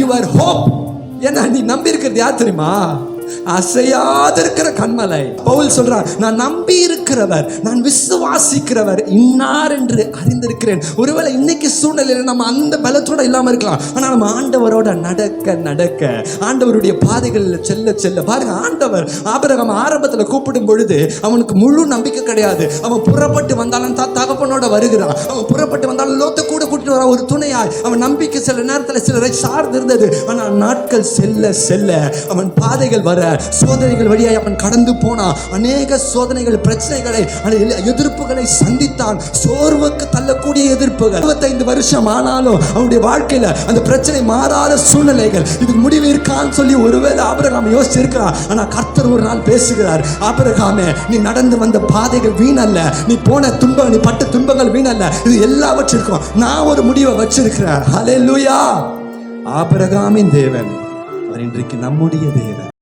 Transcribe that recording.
Your hope ஏன்னா நீ நம்பி இருக்கிறது யார் தெரியுமா? அசையாதிருக்கிற கண்மலை பவுல் சொல்றார் நான் நம்பி இருக்கிறவர் நான் விசுவாசிக்கிறவர் இன்னார் என்று அறிந்திருக்கிறேன். ஒருவேளை இன்னைக்கு சூழ்நிலையில் நம்ம அந்த பலத்தோட இல்லாம இருக்கலாம். ஆனா நம்ம ஆண்டவரோட நடக்க நடக்க ஆண்டவருடைய பாதைகளில் செல்ல செல்ல. பாருங்க ஆண்டவர் ஆபரகம் ஆரம்பத்துல கூப்பிடும் பொழுது அவனுக்கு முழு நம்பிக்கை கிடையாது. அவன் புறப்பட்டு வந்தாலும் தகப்பனோட வருகிறான். அவன் புறப்பட்டு வந்தாலும் லோத்து கூட வர ஒரு துணையாய் அவன் நம்பிக்கை சில நேரத்தில் சிலரை சார்ந்து இருந்தது ஆனால் நாட்கள் செல்ல செல்ல அவன் பாதைகள் வர சோதனைகள் வழியாய் அவன் கடந்து போனான் அநேக சோதனைகள் பிரச்சனைகளை எதிர்ப்புகளை சந்தித்தான். சோர்வுக்கு தள்ளக்கூடிய எதிர்ப்புகள். இருபத்தைந்து வருஷம் ஆனாலும் அவனுடைய வாழ்க்கையில அந்த பிரச்சனை மாறாத சூழ்நிலைகள். இதுக்கு முடிவு இருக்கான்னு சொல்லி ஒருவேளை ஆபரகாம் யோசிச்சிருக்கிறான் ஆனா கர்த்தர் ஒரு நாள் பேசுகிறார் ஆபரகாமே நீ நடந்து வந்த பாதைகள் வீணல்ல. நீ போன துன்பம் நீ பட்ட துன்பங்கள் வீணல்ல. இது எல்லாவற்றிற்கும் நான் ஒரு முடிவை வச்சிருக்கிறார். ஹலே லூயா ஆபிரகாமின் தேவன் அவர் இன்றைக்கு நம்முடைய தேவன்.